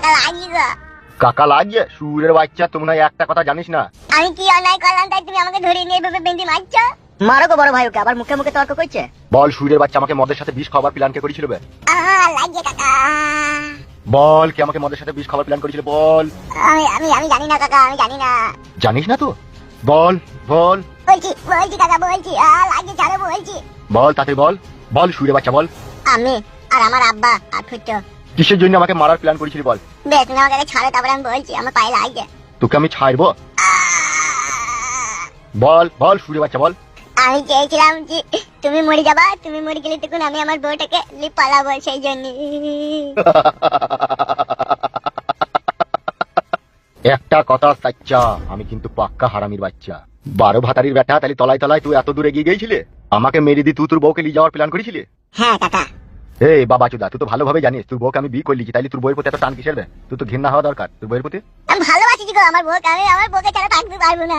কাকা লাগি কাকা লাগিয়ে সুরের বাচ্চা তুমি না একটা কথা জানিস না? আমি কি অন্যায় করলাম তাই তুমি আমাকে ধরে নিয়ে এভাবে বেঁধে মারছো? মারো গো বড় ভাই ওকে আবার মুখে মুখে তর্ক করছে? বল সুরের বাচ্চা আমাকে মদের সাথে বিষ খাবার প্ল্যান কে করেছিল বে? লাগিয়ে কাকা। বল কে আমাকে মদের সাথে বিষ খাবার প্ল্যান করেছিল বল। আমি আমি আমি জানি না কাকা আমি জানি না। জানিস না তো? বল বল। বলছি বলছি কাকা বলছি। লাগিয়ে ছাড়ো বলছি। বল তাতে বল। বল সুরে বাচ্চা বল। আমি আর আমার আব্বা আর ফুটো। কিসের জন্য আমাকে মারার প্ল্যান করেছিলি বল? বেশ তুমি আমাকে আগে ছাড়ো তারপরে আমি বলছি আমার পায়ে লাগছে তোকে আমি ছাড়বো? বল বল সুরে বাচ্চা বল। আমি চেয়েছিলাম যে তুমি মরে যাবা তুমি মরে গেলে তখন আমি আমার বউটাকে পালাবো সেই জন্য। একটা কথা সাচ্চা আমি কিন্তু পাক্কা হারামির বাচ্চা। বারো ভাতারির বেটা তাহলে তলায় তলায় তুই এত দূরে গিয়ে গিয়েছিলে? আমাকে মেরে দি তুই তোর বউকে নিয়ে যাওয়ার প্ল্যান করেছিলি? হ্যাঁ কাকা। এই, বাবা চুদা, তুই তো ভালোভাবে জানিস তুই বউকে আমি বিয়ে করলি তাইলে তোর বইয়ের প্রতি এত টান কিসের? তুই তো ঘৃণা হওয়া দরকার, তোর বউয়ের প্রতি? আমি ভালোবাসি গো আমার বউকে, আমি, আমার বউকে ছাড়া থাকতে পারব না।